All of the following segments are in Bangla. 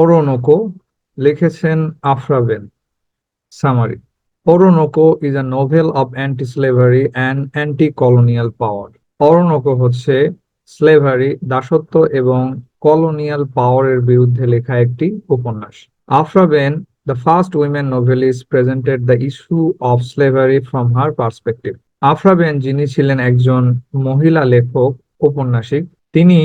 ওরোনোকো লিখেছেন Aphra Behn. Summary Oroonoko is a novel of anti slavery and anti colonial power Oroonoko হচ্ছে স্লেভারি দাসত্ব এবং কলোনিয়াল পাওয়ারের বিরুদ্ধে লেখা একটি উপন্যাস। Aphra Behn the first women novelist presented the issue of slavery from her perspective Aphra Behn যিনি ছিলেন একজন মহিলা লেখক ঔপন্যাসিক তিনি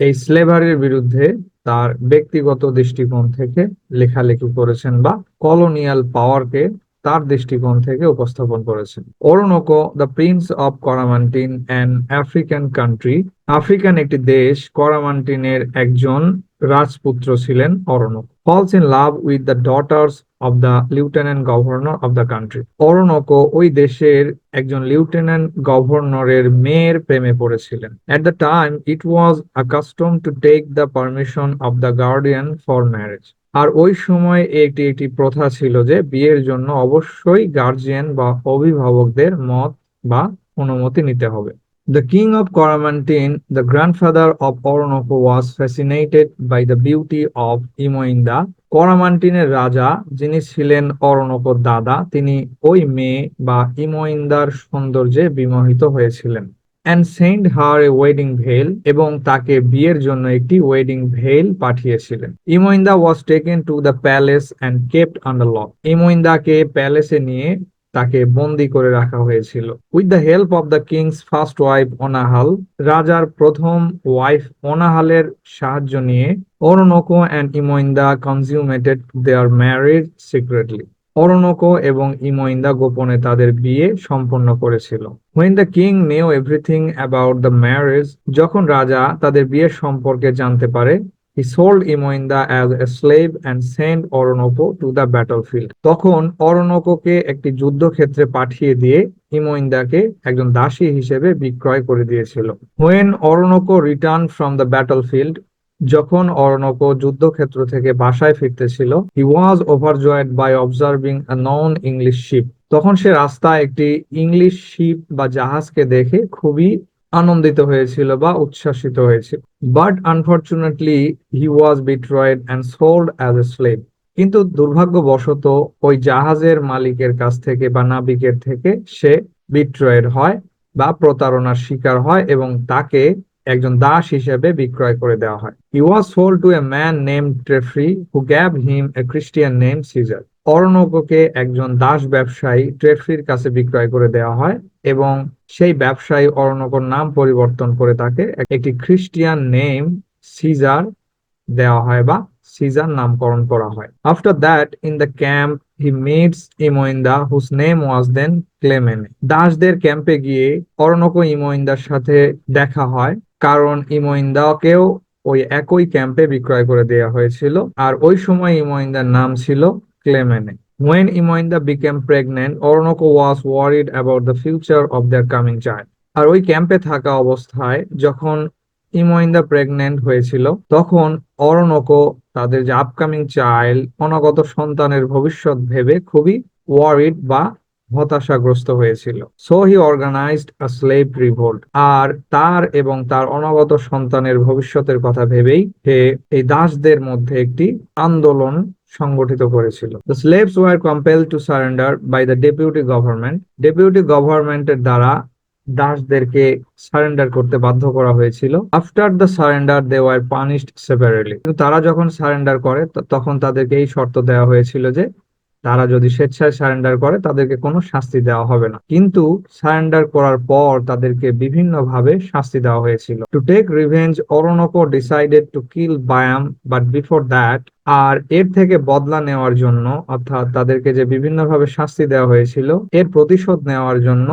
এই স্লেভারির বিরুদ্ধে তার ব্যক্তিগত দৃষ্টিকোণ থেকে লেখালেখি করেছেন বা কলোনিয়াল পাওয়ারকে তার দৃষ্টিকোণ থেকে উপস্থাপন করেছেন। Oroonoko, the prince of Coramantien and African country. African একটি দেশ, করামান্টিনের একজন রাজপুত্র ছিলেন Oroonoko falls in love with the daughters of the lieutenant governor of the country Oroonoko ওই দেশের একজন লিউটেন্যান্ট গভর্নরের মেয়ের প্রেমে পড়েছিলেন। At the time it was accustom to take the permission of the guardian for marriage আর ওই সময় একটি একটি প্রথা ছিল যে বিয়ের জন্য অবশ্যই গার্জিয়ান বা অভিভাবকদের মত বা অনুমতি নিতে হবে। The king of Coromantine, the grandfather of Orinoco, was fascinated by the beauty of Imoinda. করামান্টিনের রাজা যিনি ছিলেন অরণকর দাদা তিনি ওই মেয়ে বা ইমোইন্দার সৌন্দর্যে বিমোহিত হয়েছিলেন and send her a wedding veil এবং তাকে বিয়ের জন্য একটি ওয়েডিং ভেল পাঠিয়েছিলেন Imoinda was taken to the palace and kept under lock ইমোইন্দাকে প্যালেসে নিয়ে তাকে বন্দি করে রাখা হয়েছিল। With the help of the king's first wife Onahal রাজার প্রথম ওয়াইফ অনাহালের সাহায্য নিয়ে Oroonoko and Imoinda consummated their marriage secretly Oroonoko এবং ইমোইন্দা গোপনে তাদের বিয়ে সম্পন্ন করেছিল। When the king knew everything about the marriage যখন রাজা তাদের বিয়ের সম্পর্কে জানতে পারে He sold Imoinda as a slave and sent Oronoco to the battlefield. তখন অরণকোকে একটি যুদ্ধক্ষেত্রে পাঠিয়ে দিয়ে ইমোইন্দাকে একজন দাসী হিসেবে বিক্রয় করে দিয়েছিল when Oroonoko return from the battlefield যখন অরণকো যুদ্ধক্ষেত্র থেকে বাসায় ফিরতেছিল he was overjoyed by observing a non English ship তখন সে রাস্তায় একটি ইংলিশ শিপ বা জাহাজকে দেখে খুবই আনন্দিত হয়েছিল বা উচ্ছ্বাসিত হয়েছিল। But unfortunately he was betrayed and sold as a slave কিন্তু দুর্ভাগ্যবশত, ওই জাহাজের মালিকের কাছ থেকে বা নাবিকের থেকে সে বিট্রয়েড হয় বা প্রতারণার শিকার হয় এবং তাকে একজন দাস হিসেবে বিক্রয় করে দেওয়া হয়। He was sold to a man name Trefry who gave him a Christian name Caesar অরণককে একজন দাস ব্যবসায়ী ট্রেফ্রির কাছে বিক্রয় করে দেওয়া হয় এবং সেই ব্যবসায়ী অরণকর নাম পরিবর্তন করে তাকে একটি খ্রিস্টিয়ান নেম সিজার দেওয়া হয় বা সিজার নামকরণ করা হয়। After that in the camp he meets Imoinda whose name was দেন ক্লেমেনে দাসদের ক্যাম্পে গিয়ে অরণক ইমোইন্দার সাথে দেখা হয়, কারণ ইমোইন্দাকেও ওই একই ক্যাম্পে বিক্রয় করে দেওয়া হয়েছিল। আর ওই সময় ইমোইন্দার নাম ছিল ক্লেমেনে When Imoinda became pregnant, Orinoco was worried about the future of their coming child. আর ওই ক্যাম্পে থাকা অবস্থায় যখন ইমোইন্দা প্রেগনেন্ট হয়েছিল তখন অরণকো তাদের যে আপকামিং চাইল্ড অনাগত সন্তানের ভবিষ্যৎ ভেবে খুবই ওয়ারিড বা হতাশাগ্রস্ত হয়েছিল। So he organised a slave revolt আর তার এবং তার অনাগত সন্তানের ভবিষ্যতের কথা ভেবেই সে এই দাসদের মধ্যে একটি আন্দোলন সংগঠিত করেছিল। The slaves were compel to surrender by the deputy government deputy গভর্নমেন্টের দ্বারা দাসদেরকে সারেন্ডার করতে বাধ্য করা হয়েছিল। After the surrender they were punished separately তারা যখন সারেন্ডার করে তখন তাদেরকে এই শর্ত দেওয়া হয়েছিল যে তারা যদি স্বেচ্ছায় সারেন্ডার করে, তাদেরকে কোনো শাস্তি দেওয়া হবে না। কিন্তু সারেন্ডার করার পর তাদেরকে বিভিন্নভাবে শাস্তি দেওয়া হয়েছিল। To take revenge Oroonoko decided to kill Byam but before that আর এর থেকে বদলা নেওয়ার জন্য, অর্থাৎ তাদেরকে যে বিভিন্নভাবে শাস্তি দেওয়া হয়েছিল, এর প্রতিশোধ নেওয়ার জন্য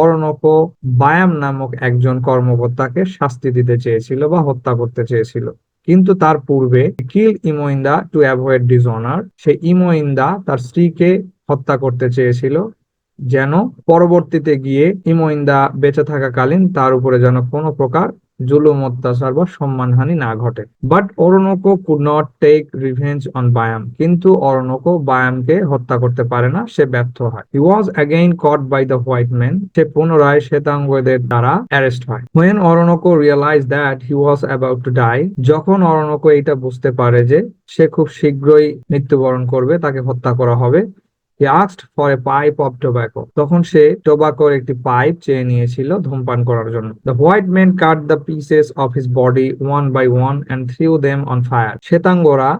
অরণকো বায়াম নামক একজন কর্মকর্তাকে শাস্তি দিতে চেয়েছিল বা হত্যা করতে চেয়েছিল। কিন্তু তার পূর্বে kill Imoinda to avoid dishonour say Imoinda তার স্ত্রীকে হত্যা করতে চেয়েছিল, যেন পরবর্তীতে গিয়ে ইমোইন্দা বেঁচে থাকাকালীন তার উপরে যেন কোনো প্রকার জুলুম অত্যাচার বা সম্মানহানি না ঘটে। But Oroonoko could not take revenge on Byam কিন্তু অরণকো বায়ামকে হত্যা করতে পারে না, সে ব্যর্থ হয়। He was again caught by the white man সে পুনরায় শ্বেতাঙ্গদের দ্বারা অ্যারেস্ট হয়। When Oroonoko realise that he was about to die যখন অরণকো এটা বুঝতে পারে যে সে খুব শীঘ্রই মৃত্যুবরণ করবে, তাকে হত্যা করা হবে he asked for a pipe of tobacco তখন সে টোবাকোর একটি পাইপ চেয়ে নিয়েছিল ধূমপান করার জন্য। The white man cut the pieces of his body one by one and threw them on fire শ্বেতাঙ্গরা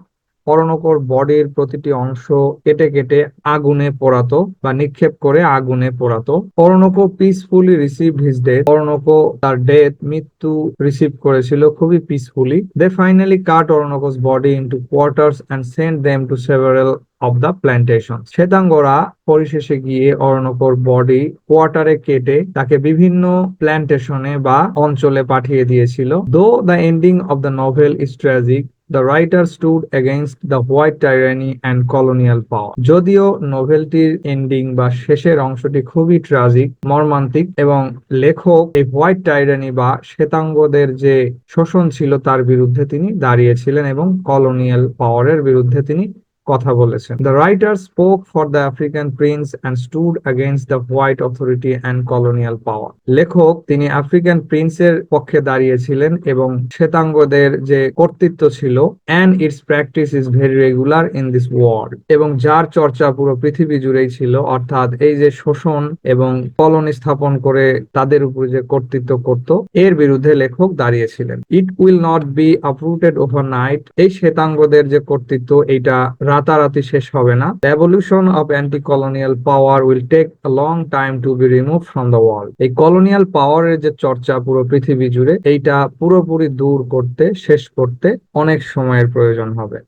অরণকর বডির প্রতিটি অংশ কেটে কেটে আগুনে পোড়াতো বা নিক্ষেপ করে আগুনে পোড়াতো। Oroonoko peacefully receive his death Oroonoko তার ডেথ মৃত্যু রিসিভ করেছিল, খুবই peacefully they finally cut Oroonoko's body into quarters and send them to several of the plantation শ্বেতাঙ্গরা পরিশেষে গিয়ে অরণকর বডি কোয়ার্টারে কেটে তাকে বিভিন্ন প্ল্যান্টেশনে বা অঞ্চলে পাঠিয়ে দিয়েছিল। Though the ending of the novel is tragic the writer stood against the white tyranny and colonial power যদিও নোভেলটির এন্ডিং বা শেষের অংশটি খুবই ট্রাজিক মর্মান্তিক এবং লেখক এই হোয়াইট টাইরানি বা শ্বেতাঙ্গদের যে শোষণ ছিল তার বিরুদ্ধে তিনি দাঁড়িয়েছিলেন এবং কলোনিয়াল পাওয়ারের বিরুদ্ধে তিনি কথা বলেছেন। The writer spoke for the African prince and stood against the white authority and colonial power লেখক তিনি আফ্রিকান প্রিন্সের পক্ষে দাঁড়িয়েছিলেন এবং শ্বেতাঙ্গদের যে কর্তৃত্ব ছিল and its practice is very regular in this world এবং যার চর্চা পুরো পৃথিবী জুড়েই ছিল, অর্থাৎ এই যে শোষণ এবং কলোনি স্থাপন করে তাদের উপর যে কর্তৃত্ব করত, এর বিরুদ্ধে লেখক দাঁড়িয়েছিলেন। It will not be uprooted over night এই শ্বেতাঙ্গদের যে কর্তৃত্ব, এইটা রাতারাতি শেষ হবে না। Revolution of anti colonial power will take long time to be remove from the world এই কলোনিয়াল পাওয়ারের যে চর্চা পুরো পৃথিবী জুড়ে, এইটা পুরোপুরি দূর করতে, শেষ করতে অনেক সময়ের প্রয়োজন হবে।